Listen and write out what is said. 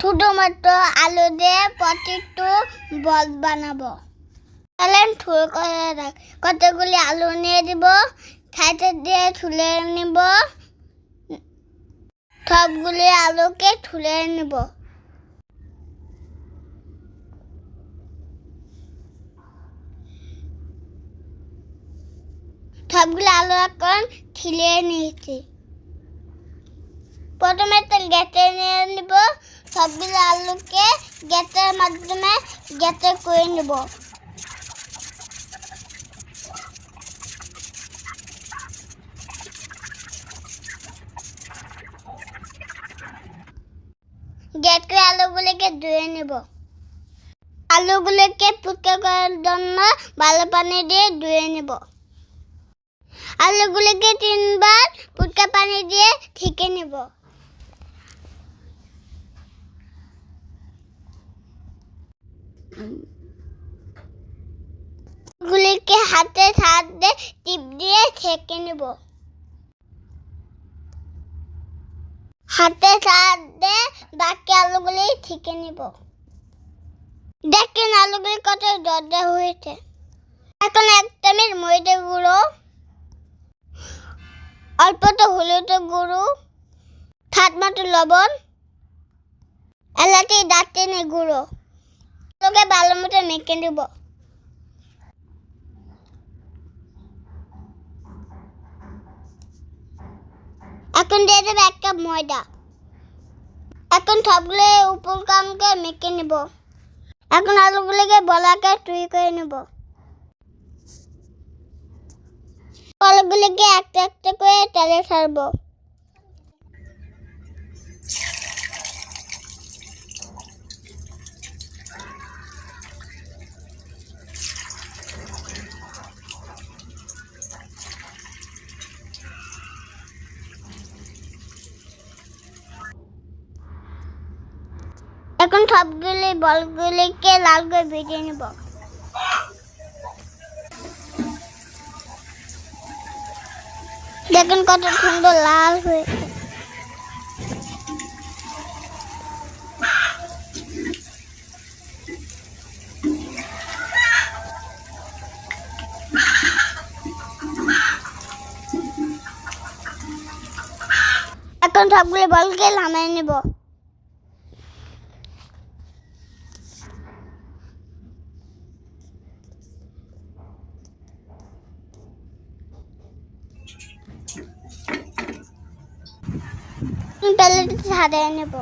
ছোটো আলু দিয়ে প্রতিটু বল বানাবো। তাহলে ঠুল করে রাখ কতগুলি আলু নিয়ে দিব খাইতে দিয়ে তুলে নিব। সবগুলি আলুকে তুলে নিব। সবগুলো আলু এখন ছিলে নিয়েছি। প্রথমে তো গেটে নিয়ে নিব। সবগুলো আলুকে গেটের মাধ্যমে গেটে করে নিব। গেট করে আলুগুলোকে ধুয়ে নেব। আলুগুলোকে পুটকা করার জন্য ভালো পানি দিয়ে ধুয়ে নেব। আলুগুলোকে তিনবার পুটকা পানি দিয়ে ঠিকে নেব। গুলিকে হাতে হাত টিপ দিয়ে ছেঁকে নেব। হাতে হাত দিয়ে বাকি আলুগুলি ঠিকে নেব। দেখেন আলুগুলি কত দরজা হয়েছে। এখন এক চামচ ময়দা গুঁড়ো, অল্প তো হলুদ গুঁড়ো স্বাদ মতো লবণ, এলাচি দারচিনি গুঁড়ো। তোকে ভালো মতো মেখে নেব। এখন দিয়ে দেবে এক কাপ ময়দা। এখন সবগুলো উপর কামকে মেখে নেব। এখন আলুগুলোকে বলাকে তুই করে নেব। আলুগুলোকে একটা একটা করে তেলে ছাড়বো এখন সবগুলি বলগুলিকে লাল করে ভেজে নেব। দেখুন কত সুন্দর লাল হয়েছে এখন সবগুলি বলকে নামিয়ে নেব। প্লেটে সাজিয়ে নেব।